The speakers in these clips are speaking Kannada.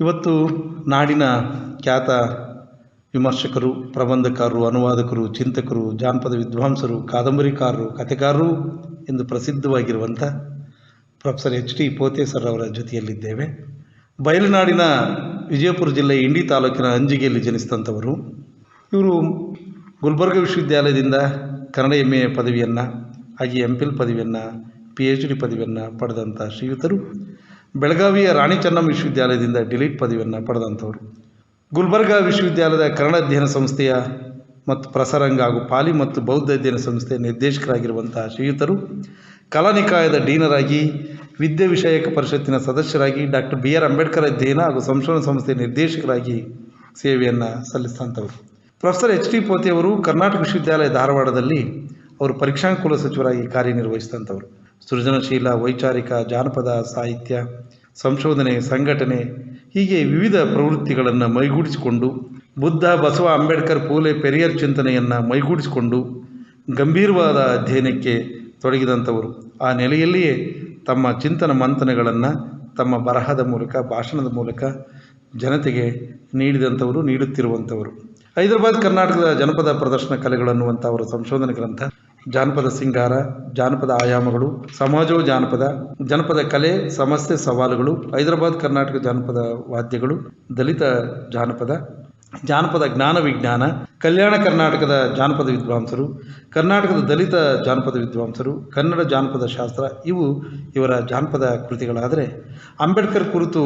ಇವತ್ತು ನಾಡಿನ ಖ್ಯಾತ ವಿಮರ್ಶಕರು ಪ್ರಬಂಧಕಾರರು ಅನುವಾದಕರು, ಚಿಂತಕರು, ಜಾನಪದ ವಿದ್ವಾಂಸರು, ಕಾದಂಬರಿಕಾರರು, ಕಥೆಗಾರರು ಎಂದು ಪ್ರಸಿದ್ಧವಾಗಿರುವಂಥ ಪ್ರೊಫೆಸರ್ ಎಚ್ ಟಿ ಪೋತೇಸರ್ ಅವರ ಜೊತೆಯಲ್ಲಿದ್ದೇವೆ. ಬಯಲುನಾಡಿನ ವಿಜಯಪುರ ಜಿಲ್ಲೆ ಇಂಡಿ ತಾಲೂಕಿನ ಅಂಜಿಗೆಯಲ್ಲಿ ಜನಿಸಿದಂಥವರು. ಇವರು ಗುಲ್ಬರ್ಗ ವಿಶ್ವವಿದ್ಯಾಲಯದಿಂದ ಕನ್ನಡ ಎಂ ಎ ಪದವಿಯನ್ನು ಹಾಗೆ ಎಂ ಪಿಲ್ ಪದವಿಯನ್ನು ಪಿ ಎಚ್ ಡಿ ಪದವಿಯನ್ನು ಪಡೆದಂಥ ಶ್ರೀಯುತರು. ಬೆಳಗಾವಿಯ ರಾಣಿ ಚೆನ್ನಮ್ಮ ವಿಶ್ವವಿದ್ಯಾಲಯದಿಂದ ಡಿಲೀಟ್ ಪದವಿಯನ್ನು ಪಡೆದಂಥವರು. ಗುಲ್ಬರ್ಗ ವಿಶ್ವವಿದ್ಯಾಲಯದ ಕನ್ನಡ ಅಧ್ಯಯನ ಸಂಸ್ಥೆಯ ಮತ್ತು ಪ್ರಸರಂಗ ಹಾಗೂ ಪಾಲಿ ಮತ್ತು ಬೌದ್ಧ ಅಧ್ಯಯನ ಸಂಸ್ಥೆಯ ನಿರ್ದೇಶಕರಾಗಿರುವಂತಹ ಶ್ರೀಯುತರು ಕಲಾನಿಕಾಯದ ಡೀನರಾಗಿ, ವಿದ್ಯೆ ವಿಷಯಕ ಪರಿಷತ್ತಿನ ಸದಸ್ಯರಾಗಿ ಡಾಕ್ಟರ್ ಬಿ ಆರ್ ಅಂಬೇಡ್ಕರ್ ಅಧ್ಯಯನ ಹಾಗೂ ಸಂಶೋಧನಾ ಸಂಸ್ಥೆಯ ನಿರ್ದೇಶಕರಾಗಿ ಸೇವೆಯನ್ನು ಸಲ್ಲಿಸಿದಂಥವ್ರು. ಪ್ರೊಫೆಸರ್ ಎಚ್ ಡಿ ಪೋತಿಯವರು ಕರ್ನಾಟಕ ವಿಶ್ವವಿದ್ಯಾಲಯ ಧಾರವಾಡದಲ್ಲಿ ಅವರು ಪರೀಕ್ಷಾಂಕುಲ ಸಚಿವರಾಗಿ ಕಾರ್ಯನಿರ್ವಹಿಸಿದಂಥವರು. ಸೃಜನಶೀಲ ವೈಚಾರಿಕ ಜಾನಪದ ಸಾಹಿತ್ಯ, ಸಂಶೋಧನೆ, ಸಂಘಟನೆ, ಹೀಗೆ ವಿವಿಧ ಪ್ರವೃತ್ತಿಗಳನ್ನು ಮೈಗೂಡಿಸಿಕೊಂಡು, ಬುದ್ಧ ಬಸವ ಅಂಬೇಡ್ಕರ್ ಪೂಲೆ ಪೆರಿಯರ್ ಚಿಂತನೆಯನ್ನು ಮೈಗೂಡಿಸಿಕೊಂಡು, ಗಂಭೀರವಾದ ಅಧ್ಯಯನಕ್ಕೆ ತೊಡಗಿದಂಥವರು. ಆ ನೆಲೆಯಲ್ಲಿಯೇ ತಮ್ಮ ಚಿಂತನ ಮಂಥನಗಳನ್ನು ತಮ್ಮ ಬರಹದ ಮೂಲಕ, ಭಾಷಣದ ಮೂಲಕ ಜನತೆಗೆ ನೀಡಿದಂಥವರು, ನೀಡುತ್ತಿರುವಂಥವರು. ಹೈದರಾಬಾದ್ ಕರ್ನಾಟಕದ ಜನಪದ ಪ್ರದರ್ಶನ ಕಲೆಗಳು ಅನ್ನುವಂಥ ಅವರ ಸಂಶೋಧನೆ ಗ್ರಂಥ, ಜಾನಪದ ಸಿಂಗಾರ, ಜಾನಪದ ಆಯಾಮಗಳು, ಸಮಾಜವು ಜಾನಪದ, ಜನಪದ ಕಲೆ, ಸಮಸ್ಯೆ ಸವಾಲುಗಳು, ಹೈದರಾಬಾದ್ ಕರ್ನಾಟಕ ಜಾನಪದ ವಾದ್ಯಗಳು, ದಲಿತ ಜಾನಪದ ಜಾನಪದ ಜ್ಞಾನ ವಿಜ್ಞಾನ, ಕಲ್ಯಾಣ ಕರ್ನಾಟಕದ ಜಾನಪದ ವಿದ್ವಾಂಸರು, ಕರ್ನಾಟಕದ ದಲಿತ ಜಾನಪದ ವಿದ್ವಾಂಸರು, ಕನ್ನಡ ಜಾನಪದ ಶಾಸ್ತ್ರ, ಇವು ಇವರ ಜಾನಪದ ಕೃತಿಗಳಾದರೆ ಅಂಬೇಡ್ಕರ್ ಕುರಿತು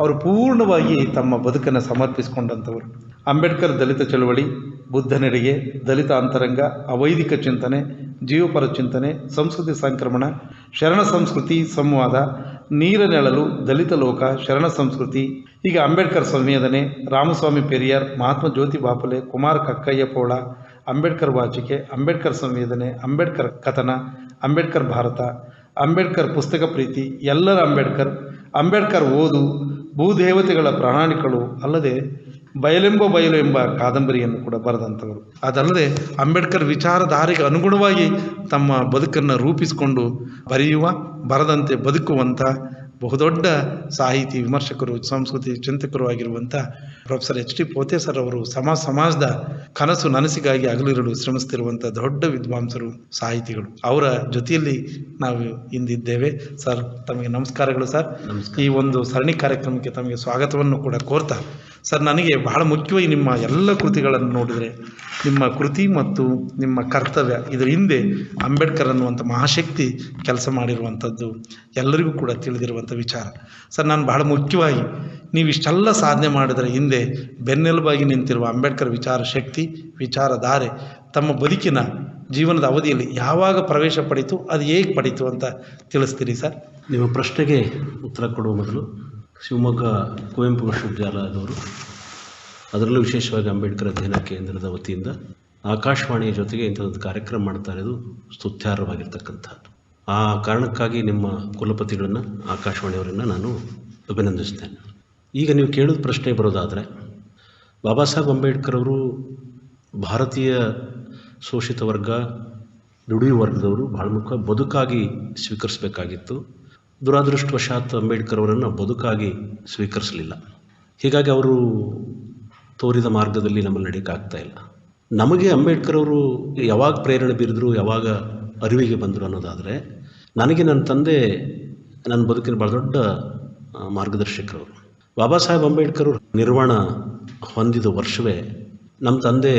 ಅವರು ಪೂರ್ಣವಾಗಿ ತಮ್ಮ ಬದುಕನ್ನು ಸಮರ್ಪಿಸಿಕೊಂಡಂಥವರು. ಅಂಬೇಡ್ಕರ್ ದಲಿತ ಚಳವಳಿ ಬುದ್ಧ ನಡೆಗೆ ದಲಿತ ಅಂತರಂಗ ಅವೈದಿಕ ಚಿಂತನೆ, ಜೀವಪರ ಚಿಂತನೆ, ಸಂಸ್ಕೃತಿ ಸಂಕ್ರಮಣ, ಶರಣ ಸಂಸ್ಕೃತಿ ಸಂವಾದ, ನೀರ ನೆಳಲು ದಲಿತ ಲೋಕ, ಶರಣ ಸಂಸ್ಕೃತಿ, ಹೀಗೆ ಅಂಬೇಡ್ಕರ್ ಸಂವೇದನೆ, ರಾಮಸ್ವಾಮಿ ಪೆರಿಯಾರ್, ಮಹಾತ್ಮ ಜ್ಯೋತಿ ಬಾಪಲೆ, ಕುಮಾರ್ ಕಕ್ಕಯ್ಯ ಪೋಳ, ಅಂಬೇಡ್ಕರ್ ವಾಚಿಕೆ, ಅಂಬೇಡ್ಕರ್ ಸಂವೇದನೆ, ಅಂಬೇಡ್ಕರ್ ಕಥನ, ಅಂಬೇಡ್ಕರ್ ಭಾರತ, ಅಂಬೇಡ್ಕರ್ ಪುಸ್ತಕ ಪ್ರೀತಿ, ಎಲ್ಲರ ಅಂಬೇಡ್ಕರ್ ಅಂಬೇಡ್ಕರ್ ಓದು, ಭೂದೇವತೆಗಳ ಪ್ರಾಣಿಗಳು ಅಲ್ಲದೆ ಬಯಲೆಂಬ ಬಯಲು ಎಂಬ ಕಾದಂಬರಿಯನ್ನು ಕೂಡ ಬರೆದಂಥವರು. ಅದಲ್ಲದೆ ಅಂಬೇಡ್ಕರ್ ವಿಚಾರಧಾರೆಗೆ ಅನುಗುಣವಾಗಿ ತಮ್ಮ ಬದುಕನ್ನು ರೂಪಿಸಿಕೊಂಡು ಬರೆಯುವ ಬರದಂತೆ ಬದುಕುವಂಥ ಬಹುದೊಡ್ಡ ಸಾಹಿತಿ ವಿಮರ್ಶಕರು ಸಂಸ್ಕೃತಿ ಚಿಂತಕರು ಆಗಿರುವಂಥ professor H T Pote sir ಅವರು ಸಮಾಜ ಸಮಾಜದ ಕನಸು ನನಸಿಗಾಗಿ ಅಗಲಿರಲು ಶ್ರಮಿಸುತ್ತಿರುವಂಥ ದೊಡ್ಡ ವಿದ್ವಾಂಸರು ಸಾಹಿತಿಗಳು. ಅವರ ಜೊತೆಯಲ್ಲಿ ನಾವು ಇಂದಿದ್ದೇವೆ. ಸರ್ ತಮಗೆ ನಮಸ್ಕಾರಗಳು ಸರ್. ಈ ಒಂದು ಸರಣಿ ಕಾರ್ಯಕ್ರಮಕ್ಕೆ ತಮಗೆ ಸ್ವಾಗತವನ್ನು ಕೂಡ ಕೋರ್ತಾ ಸರ್, ನನಗೆ ಬಹಳ ಮುಖ್ಯವಾಗಿ ನಿಮ್ಮ ಎಲ್ಲ ಕೃತಿಗಳನ್ನು ನೋಡಿದರೆ, ನಿಮ್ಮ ಕೃತಿ ಮತ್ತು ನಿಮ್ಮ ಕರ್ತವ್ಯ ಇದರ ಹಿಂದೆ ಅಂಬೇಡ್ಕರ್ ಅನ್ನುವಂಥ ಮಹಾಶಕ್ತಿ ಕೆಲಸ ಮಾಡಿರುವಂಥದ್ದು ಎಲ್ಲರಿಗೂ ಕೂಡ ತಿಳಿದಿರುವಂಥ ವಿಚಾರ. ಸರ್, ನಾನು ಬಹಳ ಮುಖ್ಯವಾಗಿ ನೀವು ಇಷ್ಟೆಲ್ಲ ಸಾಧನೆ ಮಾಡಿದರೆ ಹಿಂದೆ ಬೆನ್ನೆಲುಬಾಗಿ ನಿಂತಿರುವ ಅಂಬೇಡ್ಕರ್ ವಿಚಾರ ಶಕ್ತಿ, ವಿಚಾರಧಾರೆ ತಮ್ಮ ಬದುಕಿನ ಜೀವನದ ಅವಧಿಯಲ್ಲಿ ಯಾವಾಗ ಪ್ರವೇಶ ಪಡೀತು, ಅದು ಹೇಗೆ ಪಡೀತು ಅಂತ ತಿಳಿಸ್ತೀರಿ ಸರ್? ನಿಮ್ಮ ಪ್ರಶ್ನೆಗೆ ಉತ್ತರ ಕೊಡುವ ಮೊದಲು ಶಿವಮೊಗ್ಗ ಕುವೆಂಪು ವಿಶ್ವವಿದ್ಯಾಲಯದವರು. ಅದರಲ್ಲೂ ವಿಶೇಷವಾಗಿ ಅಂಬೇಡ್ಕರ್ ಅಧ್ಯಯನ ಕೇಂದ್ರದ ವತಿಯಿಂದ ಆಕಾಶವಾಣಿಯ ಜೊತೆಗೆ ಇಂಥದ್ದು ಕಾರ್ಯಕ್ರಮ ಮಾಡ್ತಾ ಇರೋದು ಸ್ತುತ್ಯಾರ್ಹವಾಗಿರ್ತಕ್ಕಂಥದ್ದು. ಆ ಕಾರಣಕ್ಕಾಗಿ ನಿಮ್ಮ ಕುಲಪತಿಗಳನ್ನು, ಆಕಾಶವಾಣಿಯವರನ್ನು ನಾನು ಅಭಿನಂದಿಸ್ತೇನೆ. ಈಗ ನೀವು ಕೇಳಿದ ಪ್ರಶ್ನೆ ಬರೋದಾದರೆ, ಬಾಬಾ ಸಾಹೇಬ್ ಅಂಬೇಡ್ಕರ್ ಅವರು ಭಾರತೀಯ ಶೋಷಿತ ವರ್ಗ ದುಡಿಯುವ ವರ್ಗದವರು ಬಹಳ ಮುಖ್ಯ ಬದುಕಾಗಿ ಸ್ವೀಕರಿಸಬೇಕಾಗಿತ್ತು. ದುರಾದೃಷ್ಟವಶಾತ್ ಅಂಬೇಡ್ಕರ್ ಅವರನ್ನು ಬದುಕಾಗಿ ಸ್ವೀಕರಿಸಲಿಲ್ಲ. ಹೀಗಾಗಿ ಅವರು ತೋರಿದ ಮಾರ್ಗದಲ್ಲಿ ನಮ್ಮಲ್ಲಿ ನಡೆಯೋಕ್ಕಾಗ್ತಾ ಇಲ್ಲ. ನಮಗೆ ಅಂಬೇಡ್ಕರ್ ಅವರು ಯಾವಾಗ ಪ್ರೇರಣೆ ಬೀರಿದ್ರು, ಯಾವಾಗ ಅರಿವಿಗೆ ಬಂದರು ಅನ್ನೋದಾದರೆ, ನನಗೆ ನನ್ನ ತಂದೆ, ನನ್ನ ಬದುಕಿನ ಭಾಳ ದೊಡ್ಡ ಮಾರ್ಗದರ್ಶಕರವರು ಬಾಬಾ ಸಾಹೇಬ್ ಅಂಬೇಡ್ಕರ್ ಅವರು ನಿರ್ವಾಣ ಹೊಂದಿದ ವರ್ಷವೇ ನಮ್ಮ ತಂದೆ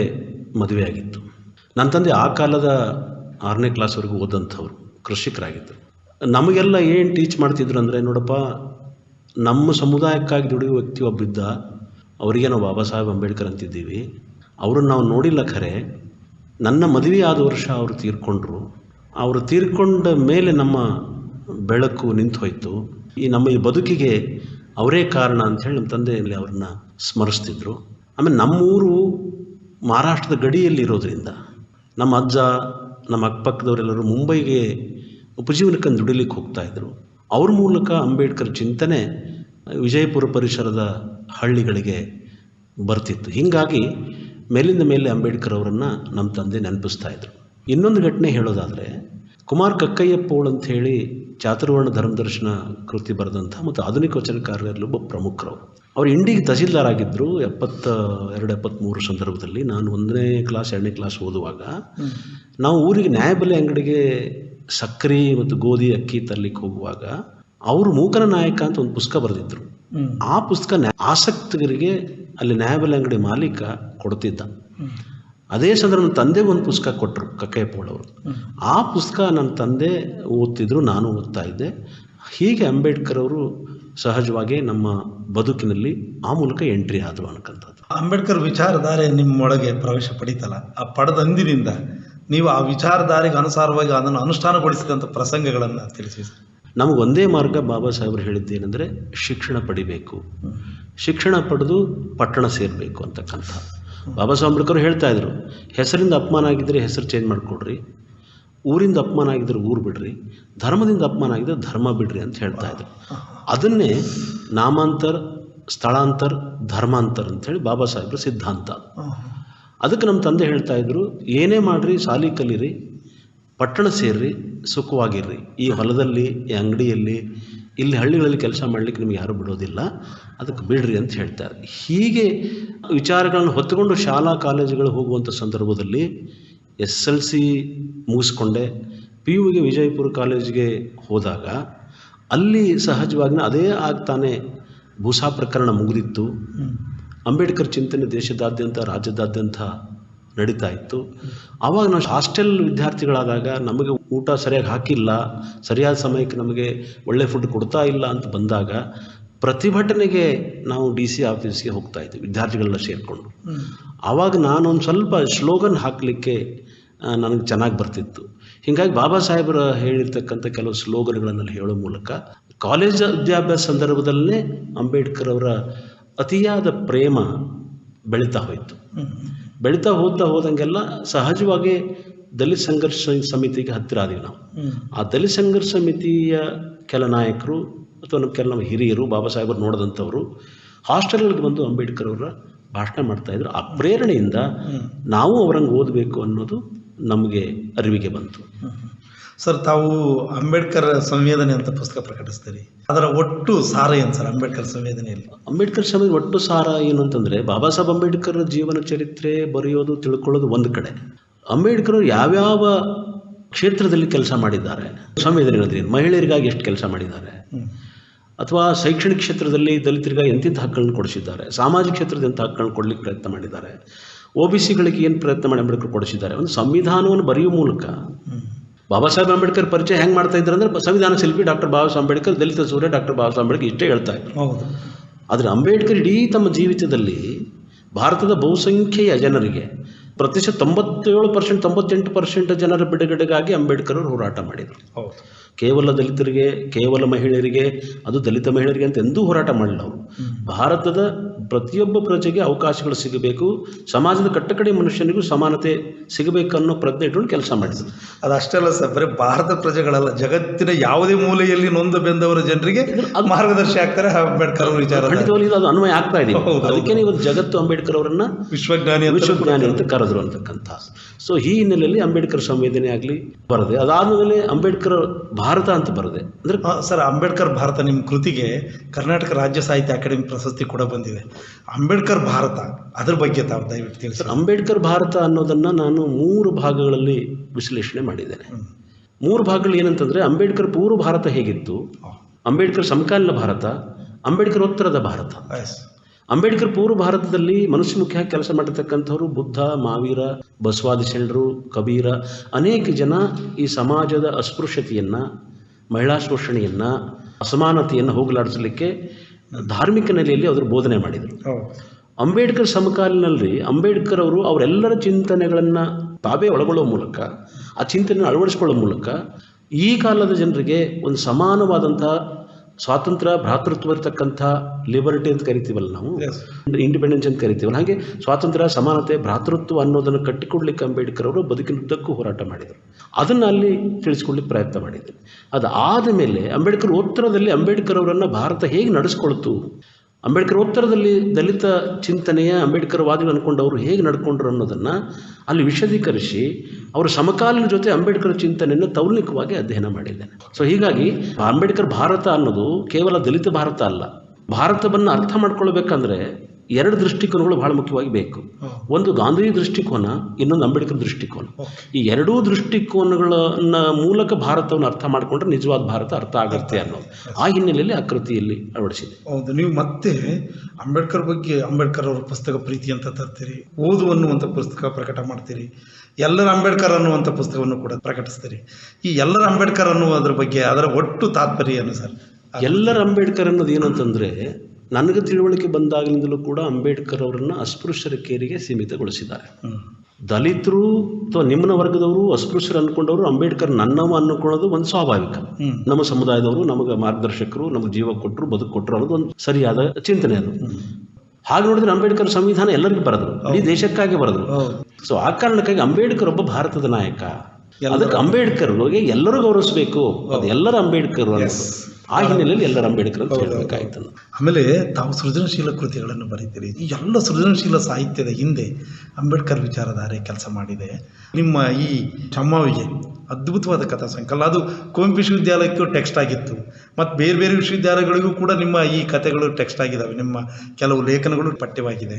ಮದುವೆಯಾಗಿತ್ತು. ನನ್ನ ತಂದೆ ಆ ಕಾಲದ ಆರನೇ ಕ್ಲಾಸ್ವರೆಗೂ ಓದಂಥವ್ರು ಕೃಷಿಕರಾಗಿದ್ದರು. ನಮಗೆಲ್ಲ ಏನು ಟೀಚ್ ಮಾಡ್ತಿದ್ರು ಅಂದರೆ ನೋಡಪ್ಪ, ನಮ್ಮ ಸಮುದಾಯಕ್ಕಾಗಿ ದುಡಿಯುವ ವ್ಯಕ್ತಿ ಒಬ್ಬಿದ್ದ ಅವರಿಗೆ ನಾವು ಬಾಬಾ ಸಾಹೇಬ್ ಅಂಬೇಡ್ಕರ್ ಅಂತಿದ್ದೀವಿ. ಅವರನ್ನು ನಾವು ನೋಡಿಲ್ಲ ಖರೆ. ನನ್ನ ಮದುವೆ ಆದ ವರ್ಷ ಅವರು ತೀರ್ಕೊಂಡ್ರು. ಅವರು ತೀರ್ಕೊಂಡ ಮೇಲೆ ನಮ್ಮ ಬೆಳಕು ನಿಂತು ಹೋಯಿತು. ಈ ನಮ್ಮ ಈ ಬದುಕಿಗೆ ಅವರೇ ಕಾರಣ ಅಂಥೇಳಿ ನಮ್ಮ ತಂದೆಯಲ್ಲಿ ಅವ್ರನ್ನ ಸ್ಮರಿಸ್ತಿದ್ರು. ಆಮೇಲೆ ನಮ್ಮೂರು ಮಹಾರಾಷ್ಟ್ರದ ಗಡಿಯಲ್ಲಿ ಇರೋದ್ರಿಂದ, ನಮ್ಮ ಅಜ್ಜ, ನಮ್ಮ ಅಕ್ಕಪಕ್ಕದವರೆಲ್ಲರೂ ಮುಂಬೈಗೆ ಉಪಜೀವನಕ್ಕಂದು ದುಡಿಲಿಕ್ಕೆ ಇದ್ದರು ಅವ್ರ ಮೂಲಕ ಅಂಬೇಡ್ಕರ್ ಚಿಂತನೆ ವಿಜಯಪುರ ಪರಿಸರದ ಹಳ್ಳಿಗಳಿಗೆ ಬರ್ತಿತ್ತು. ಹೀಗಾಗಿ ಮೇಲಿಂದ ಮೇಲೆ ಅಂಬೇಡ್ಕರ್ ಅವರನ್ನು ನಮ್ಮ ತಂದೆ ನೆನಪಿಸ್ತಾ ಇದ್ರು. ಇನ್ನೊಂದು ಘಟನೆ ಹೇಳೋದಾದರೆ ಕುಮಾರ್ ಕಕ್ಕಯ್ಯಪ್ಪೋಳ್ ಅಂತ ಹೇಳಿ ಚಾತುರ್ವರ್ಣ ಧರ್ಮದರ್ಶನ ಕೃತಿ ಬರೆದಂಥ ಮತ್ತು ಆಧುನಿಕ ವಚನಕಾರರಲ್ಲಿ ಒಬ್ಬ ಪ್ರಮುಖರು. ಅವರು ಇಂಡಿಗೆ ತಹಸೀಲ್ದಾರ್ ಆಗಿದ್ದರು ಎಪ್ಪತ್ತ ಎರಡು ಎಪ್ಪತ್ತ್ಮೂರು ಸಂದರ್ಭದಲ್ಲಿ ನಾನು ಒಂದನೇ ಕ್ಲಾಸ್ ಎರಡನೇ ಕ್ಲಾಸ್ ಓದುವಾಗ ನಾವು ಊರಿಗೆ ನ್ಯಾಯಬೆಲೆ ಅಂಗಡಿಗೆ ಸಕ್ಕರೆ ಮತ್ತು ಗೋಧಿ ಅಕ್ಕಿ ತರಲಿಕ್ಕೆ ಹೋಗುವಾಗ ಅವರು ಮೂಕನ ನಾಯಕ ಅಂತ ಒಂದು ಪುಸ್ತಕ ಬರೆದಿದ್ರು. ಆ ಪುಸ್ತಕ ಆಸಕ್ತರಿಗೆ ಅಲ್ಲಿ ನ್ಯಾಯಬೆಲೆ ಅಂಗಡಿ ಮಾಲೀಕ ಕೊಡ್ತಿದ್ದ. ಅದೇ ಸಂದರ್ಭ ನನ್ನ ತಂದೆ ಒಂದು ಪುಸ್ತಕ ಕೊಟ್ಟರು ಕಕ್ಕಯ್ಯಪ್ಪಳವರು ಆ ಪುಸ್ತಕ ನನ್ನ ತಂದೆ ಓದ್ತಿದ್ರು ನಾನು ಓದ್ತಾ ಇದ್ದೆ. ಹೀಗೆ ಅಂಬೇಡ್ಕರ್ ಅವರು ಸಹಜವಾಗಿ ನಮ್ಮ ಬದುಕಿನಲ್ಲಿ ಆ ಮೂಲಕ ಎಂಟ್ರಿ ಆದರು ಅನ್ಕಂಥದ್ದು ಅಂಬೇಡ್ಕರ್ ವಿಚಾರಧಾರೆ ನಿಮ್ಮೊಳಗೆ ಪ್ರವೇಶ ಪಡೀತಲ್ಲ. ಆ ಪಡೆದಂದಿನಿಂದ ನೀವು ಆ ವಿಚಾರಧಾರೆಗೆ ಅನುಸಾರವಾಗಿ ಅದನ್ನು ಅನುಷ್ಠಾನಗೊಳಿಸಿದಂಥ ಪ್ರಸಂಗಗಳನ್ನು ತಿಳಿಸಿ ಸರ್. ನಮಗೆ ಒಂದೇ ಮಾರ್ಗ ಬಾಬಾ ಸಾಹೇಬರು ಹೇಳಿದ್ದೇನೆಂದರೆ ಶಿಕ್ಷಣ ಪಡಿಬೇಕು. ಶಿಕ್ಷಣ ಪಡೆದು ಪಟ್ಟಣ ಸೇರಬೇಕು ಅಂತಕ್ಕಂಥ. ಬಾಬಾ ಸಾಹೇಬ್ ಅಂಬೇಡ್ಕರ್ ಹೇಳ್ತಾ ಇದ್ರು, ಹೆಸರಿಂದ ಅಪಮಾನ ಆಗಿದ್ದರೆ ಹೆಸರು ಚೇಂಜ್ ಮಾಡಿಕೊಡ್ರಿ, ಊರಿಂದ ಅಪಮಾನ ಆಗಿದ್ದರೆ ಊರು ಬಿಡ್ರಿ, ಧರ್ಮದಿಂದ ಅಪಮಾನ ಆಗಿದ್ದರೆ ಧರ್ಮ ಬಿಡ್ರಿ ಅಂತ ಹೇಳ್ತಾ ಇದ್ರು. ಅದನ್ನೇ ನಾಮಾಂತರ, ಸ್ಥಳಾಂತರ, ಧರ್ಮಾಂತರ ಅಂತೇಳಿ ಬಾಬಾ ಸಾಹೇಬ್ರ ಸಿದ್ಧಾಂತ. ಅದಕ್ಕೆ ನಮ್ಮ ತಂದೆ ಹೇಳ್ತಾ ಇದ್ರು, ಏನೇ ಮಾಡಿರಿ, ಸಾಲಿ ಕಲೀರಿ, ಪಟ್ಟಣ ಸೇರಿ ಸುಖವಾಗಿರ್ರಿ. ಈ ಹೊಲದಲ್ಲಿ, ಈ ಅಂಗಡಿಯಲ್ಲಿ, ಇಲ್ಲಿ ಹಳ್ಳಿಗಳಲ್ಲಿ ಕೆಲಸ ಮಾಡಲಿಕ್ಕೆ ನಿಮ್ಗೆ ಯಾರೂ ಬಿಡೋದಿಲ್ಲ. ಅದಕ್ಕೆ ಬಿಡ್ರಿ ಅಂತ ಹೇಳ್ತಾರೆ. ಹೀಗೆ ವಿಚಾರಗಳನ್ನು ಹೊತ್ತುಕೊಂಡು ಶಾಲಾ ಕಾಲೇಜುಗಳು ಹೋಗುವಂಥ ಸಂದರ್ಭದಲ್ಲಿ ಎಸ್ ಎಲ್ ಸಿ ಮುಗಿಸ್ಕೊಂಡೆ. ಪಿ ಯುಗೆ ವಿಜಯಪುರ ಕಾಲೇಜಿಗೆ ಹೋದಾಗ ಅಲ್ಲಿ ಸಹಜವಾಗಿ ಅದೇ ಆಗ್ತಾನೆ ಭೂಸಾ ಪ್ರಕರಣ ಮುಗಿದಿತ್ತು. ಅಂಬೇಡ್ಕರ್ ಚಿಂತನೆ ದೇಶದಾದ್ಯಂತ, ರಾಜ್ಯದಾದ್ಯಂತ ನಡೀತಾ ಇತ್ತು. ಆವಾಗ ನಾವು ಹಾಸ್ಟೆಲ್ ವಿದ್ಯಾರ್ಥಿಗಳಾದಾಗ ನಮಗೆ ಊಟ ಸರಿಯಾಗಿ ಹಾಕಿಲ್ಲ, ಸರಿಯಾದ ಸಮಯಕ್ಕೆ ನಮಗೆ ಒಳ್ಳೆ ಫುಡ್ ಕೊಡ್ತಾ ಇಲ್ಲ ಅಂತ ಬಂದಾಗ ಪ್ರತಿಭಟನೆಗೆ ನಾವು ಡಿ ಸಿ ಆಫೀಸ್ಗೆ ಹೋಗ್ತಾ ಇದ್ವಿ ವಿದ್ಯಾರ್ಥಿಗಳೆಲ್ಲ ಸೇರಿಕೊಂಡು. ಆವಾಗ ನಾನೊಂದು ಸ್ವಲ್ಪ ಸ್ಲೋಗನ್ ಹಾಕಲಿಕ್ಕೆ ನನಗೆ ಚೆನ್ನಾಗಿ ಬರ್ತಿತ್ತು. ಹೀಗಾಗಿ ಬಾಬಾ ಸಾಹೇಬರ ಹೇಳಿರ್ತಕ್ಕಂಥ ಕೆಲವು ಸ್ಲೋಗನ್ಗಳನ್ನು ಹೇಳೋ ಮೂಲಕ ಕಾಲೇಜ್ ವಿದ್ಯಾಭ್ಯಾಸ ಸಂದರ್ಭದಲ್ಲೇ ಅಂಬೇಡ್ಕರ್ ಅವರ ಅತಿಯಾದ ಪ್ರೇಮ ಬೆಳೀತಾ ಹೋಯಿತು. ಬೆಳೀತಾ ಹೋಗ್ತಾ ಹೋದಂಗೆಲ್ಲ ಸಹಜವಾಗಿ ದಲಿತ ಸಂಘರ್ಷ ಸಮಿತಿಗೆ ಹತ್ತಿರ ಆದೀವಿ ನಾವು. ಆ ದಲಿತ ಸಂಘರ್ಷ ಸಮಿತಿಯ ಕೆಲ ನಾಯಕರು ಅಥವಾ ನಮ್ಮ ಕೆಲ ನಮ್ಮ ಹಿರಿಯರು ಬಾಬಾ ಸಾಹೇಬರು ನೋಡಿದಂಥವ್ರು ಹಾಸ್ಟೆಲ್ಗಳಿಗೆ ಬಂದು ಅಂಬೇಡ್ಕರ್ ಅವರ ಭಾಷಣ ಮಾಡ್ತಾಯಿದ್ರು ಆ ಪ್ರೇರಣೆಯಿಂದ ನಾವು ಅವರಂಗೆ ಓದಬೇಕು ಅನ್ನೋದು ನಮಗೆ ಅರಿವಿಗೆ ಬಂತು. ಸರ್ ತಾವು ಅಂಬೇಡ್ಕರ್ ಸಂವೇದನೆ ಅಂತ ಪುಸ್ತಕ ಪ್ರಕಟಿಸ್ತೀರಿ. ಅದರ ಒಟ್ಟು ಸಾರ ಏನು ಸರ್ ಅಂಬೇಡ್ಕರ್ ಸಂವೇದನೆಯಲ್ಲಿ? ಅಂಬೇಡ್ಕರ್ ಸಂವೇದನೆ ಒಟ್ಟು ಸಾರ ಏನು ಅಂತಂದರೆ ಬಾಬಾ ಸಾಹೇಬ್ ಅಂಬೇಡ್ಕರ್ ಜೀವನ ಚರಿತ್ರೆ ಬರೆಯೋದು ತಿಳ್ಕೊಳ್ಳೋದು ಒಂದು ಕಡೆ. ಅಂಬೇಡ್ಕರ್ ಯಾವ್ಯಾವ ಕ್ಷೇತ್ರದಲ್ಲಿ ಕೆಲಸ ಮಾಡಿದ್ದಾರೆ ಸಂವೇದನೆ ಮಹಿಳೆಯರಿಗಾಗಿ ಎಷ್ಟು ಕೆಲಸ ಮಾಡಿದ್ದಾರೆ ಅಥವಾ ಶೈಕ್ಷಣಿಕ ಕ್ಷೇತ್ರದಲ್ಲಿ ದಲಿತರಿಗಾಗಿ ಎಂತಿಂಥ ಹಕ್ಕುಗಳನ್ನು ಕೊಡಿಸಿದ್ದಾರೆ ಸಾಮಾಜಿಕ ಕ್ಷೇತ್ರದ ಎಂಥ ಹಕ್ಕುಗಳನ್ನು ಕೊಡಲಿಕ್ಕೆ ಪ್ರಯತ್ನ ಮಾಡಿದ್ದಾರೆ ಒ ಬಿ ಸಿಗಳಿಗೆ ಏನು ಪ್ರಯತ್ನ ಮಾಡಿ ಅಂಬೇಡ್ಕರ್ ಕೊಡಿಸಿದ್ದಾರೆ ಒಂದು ಸಂವಿಧಾನವನ್ನು ಬರೆಯುವ ಮೂಲಕ ಬಾಬಾ ಸಾಹೇಬ್ ಅಂಬೇಡ್ಕರ್ ಪರಿಚಯ ಹೆಂಗೆ ಮಾಡ್ತಾ ಇದ್ರು ಅಂದರೆ ಸಂವಿಧಾನ ಶಿಲ್ಪಿ ಡಾಕ್ಟರ್ ಬಾಬಾ ಸಾಹೇಬ್ ಅಂಬೇಡ್ಕರ್ ದಲಿತ ಸೂರ್ಯ ಡಾಕ್ಟರ್ ಬಾಬಾ ಸಾಹೇಬ್ ಅಂಬೇಡ್ಕರ್ ಇಷ್ಟೇ ಹೇಳ್ತಾ ಇದ್ರು. ಹೌದು. ಆದರೆ ಅಂಬೇಡ್ಕರ್ ಇಡೀ ತಮ್ಮ ಜೀವಿತದಲ್ಲಿ ಭಾರತದ ಬಹುಸಂಖ್ಯೆಯ ಜನರಿಗೆ ಪ್ರತಿಶತ ತೊಂಬತ್ತೇಳು ಪರ್ಸೆಂಟ್ ತೊಂಬತ್ತೆಂಟು ಪರ್ಸೆಂಟ್ ಜನರ ಬಿಡುಗಡೆಗಾಗಿ ಅಂಬೇಡ್ಕರ್ ಅವರು ಹೋರಾಟ ಮಾಡಿದರು. ಕೇವಲ ದಲಿತರಿಗೆ ಕೇವಲ ಮಹಿಳೆಯರಿಗೆ ಅದು ದಲಿತ ಮಹಿಳೆಯರಿಗೆ ಅಂತ ಎಂದೂ ಹೋರಾಟ ಮಾಡಲಿಲ್ಲ ಅವರು. ಭಾರತದ ಪ್ರತಿಯೊಬ್ಬ ಪ್ರಜೆಗೆ ಅವಕಾಶಗಳು ಸಿಗಬೇಕು ಸಮಾಜದ ಕಟ್ಟಕಡೆ ಮನುಷ್ಯನಿಗೂ ಸಮಾನತೆ ಸಿಗಬೇಕು ಅನ್ನೋ ಪ್ರಜ್ಞೆ ಇಟ್ಕೊಂಡು ಕೆಲಸ ಮಾಡಿದರು. ಅಲ್ಲ ಸರ್ ಬರೀ ಭಾರತ ಪ್ರಜೆಗಳಲ್ಲ ಜಗತ್ತಿನ ಯಾವುದೇ ಮೂಲೆಯಲ್ಲಿ ನೊಂದು ಬೆಂದವರ ಜನರಿಗೆ ಮಾರ್ಗದರ್ಶಿ ಆಗ್ತಾರೆ ಅಂಬೇಡ್ಕರ್ ಅವರ ವಿಚಾರ ಅದು ಅನ್ವಯ ಆಗ್ತಾ ಇದೆ. ಅದಕ್ಕೆ ಇವತ್ತು ಜಗತ್ತು ಅಂಬೇಡ್ಕರ್ ಅವರನ್ನ ವಿಶ್ವಜ್ಞಾನಿ ವಿಶ್ವಜ್ಞಾನಿ ಅಂತ ಕರೆದ್ರು ಅಂತಕ್ಕಂಥ. ಸೊ ಈ ಹಿನ್ನೆಲೆಯಲ್ಲಿ ಅಂಬೇಡ್ಕರ್ ಸಂವೇದನೆ ಆಗಲಿ ಬರದೆ ಅದಾದಮೇಲೆ ಅಂಬೇಡ್ಕರ್ ಭಾರತ ಅಂತ ಬರದೆ. ಅಂದರೆ ಸರ್ ಅಂಬೇಡ್ಕರ್ ಭಾರತ ನಿಮ್ಮ ಕೃತಿಗೆ ಕರ್ನಾಟಕ ರಾಜ್ಯ ಸಾಹಿತ್ಯ ಅಕಾಡೆಮಿ ಪ್ರಶಸ್ತಿ ಕೂಡ ಬಂದಿದೆ. ಅಂಬೇಡ್ಕರ್ ಭಾರತ ಅದ್ರ ಬಗ್ಗೆ ತಾವು ದಯವಿಟ್ಟು ತಿಳಿಸಿ. ಸರ್ ಅಂಬೇಡ್ಕರ್ ಭಾರತ ಅನ್ನೋದನ್ನು ನಾನು ಮೂರು ಭಾಗಗಳಲ್ಲಿ ವಿಶ್ಲೇಷಣೆ ಮಾಡಿದ್ದೇನೆ. ಮೂರು ಭಾಗಗಳು ಏನಂತಂದರೆ ಅಂಬೇಡ್ಕರ್ ಪೂರ್ವ ಭಾರತ ಹೇಗಿತ್ತು? ಅಂಬೇಡ್ಕರ್ ಸಮಕಾಲೀನ ಭಾರತ ಅಂಬೇಡ್ಕರ್ ಉತ್ತರದ ಭಾರತ. ಎಸ್ ಅಂಬೇಡ್ಕರ್ ಪೂರ್ವ ಭಾರತದಲ್ಲಿ ಮನುಷ್ಯಮುಖಿಯಾಗಿ ಕೆಲಸ ಮಾಡಿರ್ತಕ್ಕಂಥವ್ರು ಬುದ್ಧ ಮಾವೀರ ಬಸವಾದಿ ಶರಣರು ಕಬೀರ ಅನೇಕ ಜನ ಈ ಸಮಾಜದ ಅಸ್ಪೃಶ್ಯತೆಯನ್ನು ಮಹಿಳಾ ಶೋಷಣೆಯನ್ನು ಅಸಮಾನತೆಯನ್ನು ಹೋಗಲಾಡಿಸಲಿಕ್ಕೆ ಧಾರ್ಮಿಕ ನೆಲೆಯಲ್ಲಿ ಅವರು ಬೋಧನೆ ಮಾಡಿದರು. ಅಂಬೇಡ್ಕರ್ ಸಮಕಾಲಿನಲ್ಲಿ ಅಂಬೇಡ್ಕರ್ ಅವರು ಅವರೆಲ್ಲರ ಚಿಂತನೆಗಳನ್ನು ತಾವೇ ಒಳಗೊಳ್ಳುವ ಮೂಲಕ ಆ ಚಿಂತನೆ ಅಳವಡಿಸ್ಕೊಳ್ಳೋ ಮೂಲಕ ಈ ಕಾಲದ ಜನರಿಗೆ ಒಂದು ಸಮಾನವಾದಂಥ ಸ್ವಾತಂತ್ರ್ಯ ಭ್ರಾತೃತ್ವ ಇರತಕ್ಕಂಥ ಲಿಬರ್ಟಿ ಅಂತ ಕರಿತೀವಲ್ಲ ನಾವು? ಇಂಡಿಪೆಂಡೆನ್ಸ್ ಅಂತ ಕರಿತೀವಲ್ಲ. ಹಾಗೆ ಸ್ವಾತಂತ್ರ್ಯ ಸಮಾನತೆ ಭ್ರಾತೃತ್ವ ಅನ್ನೋದನ್ನು ಕಟ್ಟಿಕೊಡ್ಲಿಕ್ಕೆ ಅಂಬೇಡ್ಕರ್ ಅವರು ಬದುಕಿನುದ್ದಕ್ಕೂ ಹೋರಾಟ ಮಾಡಿದರು. ಅದನ್ನು ಅಲ್ಲಿ ತಿಳಿಸ್ಕೊಡ್ಲಿಕ್ಕೆ ಪ್ರಯತ್ನ ಮಾಡಿದ್ದಾರೆ ಅದು ಆದ ಮೇಲೆ ಅಂಬೇಡ್ಕರ್ ಉತ್ತರದಲ್ಲಿ ಅಂಬೇಡ್ಕರ್ ಅವರನ್ನು ಭಾರತ ಹೇಗೆ ನಡೆಸ್ಕೊಳ್ತು? ಅಂಬೇಡ್ಕರ್ ಉತ್ತರದಲ್ಲಿ ದಲಿತ ಚಿಂತನೆಯ ಅಂಬೇಡ್ಕರ್ ವಾದಿಗಳು ಅಂದ್ಕೊಂಡವರು ಹೇಗೆ ನಡ್ಕೊಂಡ್ರು ಅನ್ನೋದನ್ನು ಅಲ್ಲಿ ವಿಶದೀಕರಿಸಿ ಅವರು ಸಮಕಾಲೀನ ಜೊತೆ ಅಂಬೇಡ್ಕರ್ ಚಿಂತನೆಯನ್ನು ತೌಲಿಕವಾಗಿ ಅಧ್ಯಯನ ಮಾಡಿದ್ದೇನೆ ಸೊ ಹೀಗಾಗಿ ಅಂಬೇಡ್ಕರ್ ಭಾರತ ಅನ್ನೋದು ಕೇವಲ ದಲಿತ ಭಾರತ ಅಲ್ಲ. ಭಾರತವನ್ನು ಅರ್ಥ ಮಾಡ್ಕೊಳ್ಬೇಕಂದ್ರೆ ಎರಡು ದೃಷ್ಟಿಕೋನಗಳು ಬಹಳ ಮುಖ್ಯವಾಗಿ ಬೇಕು. ಒಂದು ಗಾಂಧಿ ದೃಷ್ಟಿಕೋನ ಇನ್ನೊಂದು ಅಂಬೇಡ್ಕರ್ ದೃಷ್ಟಿಕೋನ. ಈ ಎರಡೂ ದೃಷ್ಟಿಕೋನಗಳನ್ನ ಮೂಲಕ ಭಾರತವನ್ನು ಅರ್ಥ ಮಾಡಿಕೊಂಡ್ರೆ ನಿಜವಾದ ಭಾರತ ಅರ್ಥ ಆಗುತ್ತೆ ಅನ್ನೋದು. ಆ ಹಿನ್ನೆಲೆಯಲ್ಲಿ ಆ ಕೃತಿಯಲ್ಲಿ ಅಳವಡಿಸಿದೆ. ಹೌದು ನೀವು ಮತ್ತೆ ಅಂಬೇಡ್ಕರ್ ಬಗ್ಗೆ ಅಂಬೇಡ್ಕರ್ ಅವರ ಪುಸ್ತಕ ಪ್ರೀತಿ ಅಂತ ತರ್ತೀರಿ ಓದು ಅನ್ನುವಂಥ ಪುಸ್ತಕ ಪ್ರಕಟ ಮಾಡ್ತೀರಿ ಎಲ್ಲರ ಅಂಬೇಡ್ಕರ್ ಅನ್ನುವಂಥ ಪುಸ್ತಕವನ್ನು ಕೂಡ ಪ್ರಕಟಿಸ್ತೀರಿ. ಈ ಎಲ್ಲರ ಅಂಬೇಡ್ಕರ್ ಅನ್ನುವುದ್ರ ಬಗ್ಗೆ ಅದರ ಒಟ್ಟು ತಾತ್ಪರ್ಯ ಏನು ಸರ್? ಎಲ್ಲರ ಅಂಬೇಡ್ಕರ್ ಅನ್ನೋದು ಏನು ಅಂತಂದರೆ ನನಗೆ ತಿಳುವಳಿಕೆ ಬಂದಾಗಲಿಂದಲೂ ಕೂಡ ಅಂಬೇಡ್ಕರ್ ಅವರನ್ನು ಅಸ್ಪೃಶ್ಯರ ಕೇರಿಗೆ ಸೀಮಿತಗೊಳಿಸಿದ್ದಾರೆ. ದಲಿತರು ಅಥವಾ ನಿಮ್ನ ವರ್ಗದವರು ಅಸ್ಪೃಶ್ಯರು ಅನ್ಕೊಂಡವರು ಅಂಬೇಡ್ಕರ್ ನನ್ನವ ಅನ್ಕೊಳ್ಳೋದು ಒಂದು ಸ್ವಾಭಾವಿಕ. ನಮ್ಮ ಸಮುದಾಯದವರು ನಮಗೆ ಮಾರ್ಗದರ್ಶಕರು ನಮಗೆ ಜೀವ ಕೊಟ್ಟರು ಬದುಕು ಕೊಟ್ಟರು ಅನ್ನೋದು ಒಂದು ಸರಿಯಾದ ಚಿಂತನೆ ಅದು. ಹಾಗೆ ನೋಡಿದ್ರೆ ಅಂಬೇಡ್ಕರ್ ಸಂವಿಧಾನ ಎಲ್ಲರಿಗೂ ಬರೆದ್ರು ಇಡೀ ದೇಶಕ್ಕಾಗಿ ಬರೆದ್ರು. ಸೊ ಆ ಕಾರಣಕ್ಕಾಗಿ ಅಂಬೇಡ್ಕರ್ ಒಬ್ಬ ಭಾರತದ ನಾಯಕ. ಅದಕ್ಕೆ ಅಂಬೇಡ್ಕರ್ಗೆ ಎಲ್ಲರೂ ಗೌರವಿಸಬೇಕು. ಅದು ಎಲ್ಲರ ಅಂಬೇಡ್ಕರ್ ಆ ಹಿನ್ನೆಲೆಯಲ್ಲಿ ಎಲ್ಲರ ಅಂಬೇಡ್ಕರ್ ಅಂತ ಹೇಳಬೇಕಾಯ್ತು ಆಮೇಲೆ ತಾವು ಸೃಜನಶೀಲ ಕೃತಿಗಳನ್ನು ಬರೀತೀರಿ. ಈ ಎಲ್ಲ ಸೃಜನಶೀಲ ಸಾಹಿತ್ಯದ ಹಿಂದೆ ಅಂಬೇಡ್ಕರ್ ವಿಚಾರಧಾರೆ ಕೆಲಸ ಮಾಡಿದೆ. ನಿಮ್ಮ ಈ ಚಮ್ಮಾವಿಗೆ ಅದ್ಭುತವಾದ ಕಥಾ ಸಂಕಲನ. ಅದು ಕುವೆಂಪು ವಿಶ್ವವಿದ್ಯಾಲಯಕ್ಕೂ ಟೆಕ್ಸ್ಟ್ ಆಗಿತ್ತು. ಮತ್ತು ಬೇರೆ ಬೇರೆ ವಿಶ್ವವಿದ್ಯಾಲಯಗಳಿಗೂ ಕೂಡ ನಿಮ್ಮ ಈ ಕಥೆಗಳು ಟೆಕ್ಸ್ಟ್ ಆಗಿದ್ದಾವೆ ನಿಮ್ಮ ಕೆಲವು ಲೇಖನಗಳು ಪಠ್ಯವಾಗಿದೆ.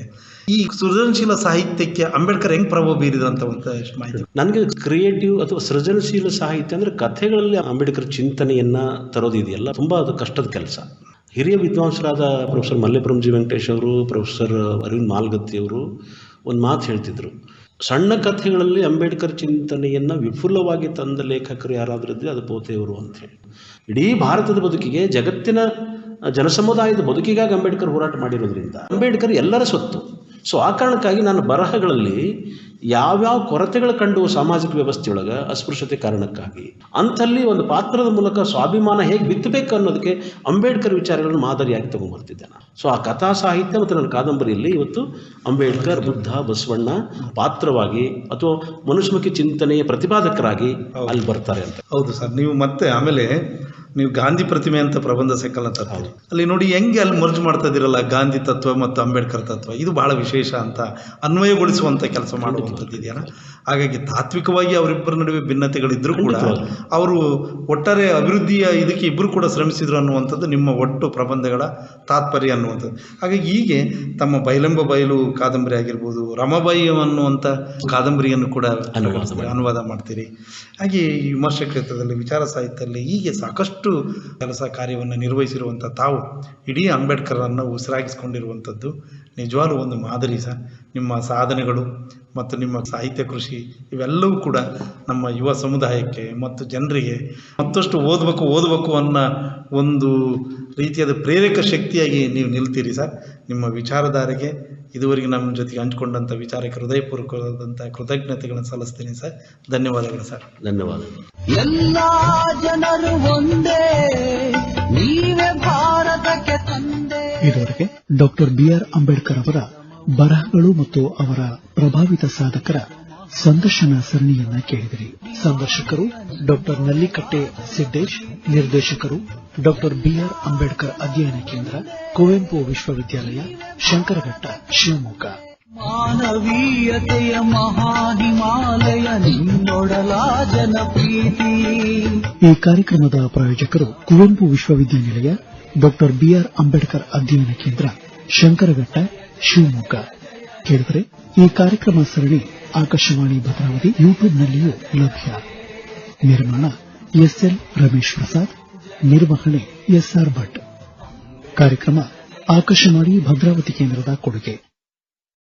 ಈ ಸೃಜನಶೀಲ ಸಾಹಿತ್ಯಕ್ಕೆ ಅಂಬೇಡ್ಕರ್ ಹೆಂಗೆ ಪ್ರಭಾವ ಬೀರಿದಂಥ ಅಂತ ಒಂದು ಮಾಹಿತಿ. ನನಗೆ ಕ್ರಿಯೇಟಿವ್ ಅಥವಾ ಸೃಜನಶೀಲ ಸಾಹಿತ್ಯ ಅಂದರೆ ಕಥೆಗಳಲ್ಲಿ ಅಂಬೇಡ್ಕರ್ ಚಿಂತನೆಯನ್ನು ತರೋದಿದೆಯಲ್ಲ ತುಂಬ ಅದು ಕಷ್ಟದ ಕೆಲಸ. ಹಿರಿಯ ವಿದ್ವಾಂಸರಾದ ಪ್ರೊಫೆಸರ್ ಮಲ್ಲೆಪುರಂಜಿ ವೆಂಕಟೇಶ್ ಅವರು, ಪ್ರೊಫೆಸರ್ ಅರವಿಂದ್ ಮಾಲ್ಗತ್ತಿ ಅವರು ಒಂದು ಮಾತು ಹೇಳ್ತಿದ್ರು. ಸಣ್ಣ ಕಥೆಗಳಲ್ಲಿ ಅಂಬೇಡ್ಕರ್ ಚಿಂತನೆಯನ್ನು ವಿಪುಲವಾಗಿ ತಂದ ಲೇಖಕರು ಯಾರಾದರೂ ಇದ್ದರೆ ಅದು ಪೋತೆಯವರು ಅಂತೇಳಿ ಇಡೀ ಭಾರತದ ಬದುಕಿಗೆ ಜಗತ್ತಿನ ಜನಸಮುದಾಯದ ಬದುಕಿಗಾಗಿ ಅಂಬೇಡ್ಕರ್ ಹೋರಾಟ ಮಾಡಿರೋದ್ರಿಂದ ಅಂಬೇಡ್ಕರ್ ಎಲ್ಲರ ಸ್ವತ್ತು. ಸೊ ಆ ಕಾರಣಕ್ಕಾಗಿ ನಾನು ಬರಹಗಳಲ್ಲಿ ಯಾವ್ಯಾವ ಕೊರತೆಗಳು ಕಂಡು ಸಾಮಾಜಿಕ ವ್ಯವಸ್ಥೆಯೊಳಗೆ ಅಸ್ಪೃಶ್ಯತೆ ಕಾರಣಕ್ಕಾಗಿ ಅಂಥಲ್ಲಿ ಒಂದು ಪಾತ್ರದ ಮೂಲಕ ಸ್ವಾಭಿಮಾನ ಹೇಗೆ ಬಿತ್ತಬೇಕು ಅನ್ನೋದಕ್ಕೆ ಅಂಬೇಡ್ಕರ್ ವಿಚಾರಗಳನ್ನು ಮಾದರಿಯಾಗಿ ತಗೊಂಡ್ಬರ್ತಿದ್ದೆ ನಾನು. ಸೊ ಆ ಕಥಾ ಸಾಹಿತ್ಯ ಮತ್ತು ನನ್ನ ಕಾದಂಬರಿಯಲ್ಲಿ ಇವತ್ತು ಅಂಬೇಡ್ಕರ್ ಬುದ್ಧ ಬಸವಣ್ಣ ಪಾತ್ರವಾಗಿ ಅಥವಾ ಮನುಷ್ಯಮುಖಿ ಚಿಂತನೆಯ ಪ್ರತಿಪಾದಕರಾಗಿ ಅಲ್ಲಿ ಬರ್ತಾರೆ ಅಂತ. ಹೌದು ಸರ್ ನೀವು ಮತ್ತೆ ಆಮೇಲೆ ನೀವು ಗಾಂಧಿ ಪ್ರತಿಮೆ ಅಂತ ಪ್ರಬಂಧ ಸಂಕಲನ ತರ್ತೀರಿ. ಅಲ್ಲಿ ನೋಡಿ ಹೆಂಗೆ ಅಲ್ಲಿ ಮರ್ಜ್ ಮಾಡ್ತಾ ಇದ್ದೀರಲ್ಲ ಗಾಂಧಿ ತತ್ವ ಮತ್ತು ಅಂಬೇಡ್ಕರ್ ತತ್ವ. ಇದು ಬಹಳ ವಿಶೇಷ ಅಂತ ಅನ್ವಯಗೊಳಿಸುವಂಥ ಕೆಲಸ ಮಾಡುವಂಥದ್ದು ಇದೆಯಲ್ಲ? ಹಾಗಾಗಿ ತಾತ್ವಿಕವಾಗಿ ಅವರಿಬ್ಬರ ನಡುವೆ ಭಿನ್ನತೆಗಳಿದ್ರು ಕೂಡ ಅವರು ಒಟ್ಟಾರೆ ಅಭಿವೃದ್ಧಿಯ ಇದಕ್ಕೆ ಇಬ್ಬರು ಕೂಡ ಶ್ರಮಿಸಿದ್ರು ಅನ್ನುವಂಥದ್ದು ನಿಮ್ಮ ಒಟ್ಟು ಪ್ರಬಂಧಗಳ ತಾತ್ಪರ್ಯ ಅನ್ನುವಂಥದ್ದು. ಹಾಗಾಗಿ ಹೀಗೆ ತಮ್ಮ ಬೈಲಂಬ ಬಯಲು ಕಾದಂಬರಿ ಆಗಿರ್ಬೋದು ರಮಬಾಯಿ ಅನ್ನುವಂಥ ಕಾದಂಬರಿಯನ್ನು ಕೂಡ ಅನುವಾದ ಮಾಡ್ತೀರಿ. ಹಾಗೆ ಈ ವಿಮರ್ಶೆ ಕ್ಷೇತ್ರದಲ್ಲಿ ವಿಚಾರ ಸಾಹಿತ್ಯದಲ್ಲಿ ಹೀಗೆ ಸಾಕಷ್ಟು ಕೆಲಸ ಕಾರ್ಯವನ್ನು ನಿರ್ವಹಿಸಿರುವಂಥ ತಾವು ಇಡೀ ಅಂಬೇಡ್ಕರನ್ನು ಉಸಿರಾಗಿಸ್ಕೊಂಡಿರುವಂಥದ್ದು ನಿಜವಾಗ್ಲೂ ಒಂದು ಮಾದರಿ ಸರ್. ನಿಮ್ಮ ಸಾಧನೆಗಳು ಮತ್ತು ನಿಮ್ಮ ಸಾಹಿತ್ಯ ಕೃಷಿ ಇವೆಲ್ಲವೂ ಕೂಡ ನಮ್ಮ ಯುವ ಸಮುದಾಯಕ್ಕೆ ಮತ್ತು ಜನರಿಗೆ ಮತ್ತಷ್ಟು ಓದಬೇಕು ಓದಬೇಕು ಅನ್ನೋ ಒಂದು ರೀತಿಯಾದ ಪ್ರೇರಕ ಶಕ್ತಿಯಾಗಿ ನೀವು ನಿಲ್ತೀರಿ ಸರ್. ನಿಮ್ಮ ವಿಚಾರಧಾರೆಗೆ ಇದುವರೆಗೆ ನಮ್ಮ ಜೊತೆಗೆ ಹಂಚ್ಕೊಂಡಂಥ ವಿಚಾರಕ್ಕೆ ಹೃದಯಪೂರ್ವಕವಾದಂಥ ಕೃತಜ್ಞತೆಗಳನ್ನು ಸಲ್ಲಿಸ್ತೀನಿ ಸರ್. ಧನ್ಯವಾದಗಳು ಸರ್. ಧನ್ಯವಾದಗಳು. ಎಲ್ಲ ಜನರು ಒಂದೇ ನೀವೇ ಭಾರತಕ್ಕೆ ತಂದೆ ಇದುವರೆಗೆ ಡಾಕ್ಟರ್ ಬಿಆರ್ ಅಂಬೇಡ್ಕರ್ ಅವರ ಬರಹಗಳು ಮತ್ತು ಅವರ ಪ್ರಭಾವಿತ ಸಾಧಕರ ಸಂದರ್ಶನ ಸರಣಿಯನ್ನ ಕೇಳಿದಿರಿ. ಸಂದರ್ಶಕರು ಡಾಕ್ಟರ್ ನಲ್ಲಿಕಟ್ಟೆ ಸಿದ್ದೇಶ್ ನಿರ್ದೇಶಕರು ಡಾಕ್ಟರ್ ಬಿಆರ್ ಅಂಬೇಡ್ಕರ್ ಅಧ್ಯಯನ ಕೇಂದ್ರ ಕುವೆಂಪು ವಿಶ್ವವಿದ್ಯಾಲಯ ಶಂಕರಘಟ್ಟ ಶಿವಮೊಗ್ಗ. ಮಾನವೀಯತೆಯ ಮಹಾಹಿಮಾಲಯ ಜನಪ್ರೀತಿ. ಈ ಕಾರ್ಯಕ್ರಮದ ಪ್ರಾಯೋಜಕರು ಕುವೆಂಪು ವಿಶ್ವವಿದ್ಯಾನಿಲಯ ಡಾಕ್ಟರ್ ಬಿಆರ್ ಅಂಬೇಡ್ಕರ್ ಅಧ್ಯಯನ ಕೇಂದ್ರ, ಶಂಕರಘಟ್ಟ, ಶಿವಮೊಗ್ಗ. ಕೇಳಿದರೆ, ಈ ಕಾರ್ಯಕ್ರಮ ಸರಣಿ ಆಕಾಶವಾಣಿ ಭದ್ರಾವತಿ ಯೂಟ್ಯೂಬ್ನಲ್ಲಿಯೂ ಲಭ್ಯ. ನಿರ್ಮಾಣ ಎಸ್ಎಲ್ ರಮೇಶ್ ಪ್ರಸಾದ್, ನಿರ್ವಹಣೆ ಎಸ್ಆರ್ ಭಟ್. ಕಾರ್ಯಕ್ರಮ ಆಕಾಶವಾಣಿ ಭದ್ರಾವತಿ ಕೇಂದ್ರದ ಕೊಡುಗೆ.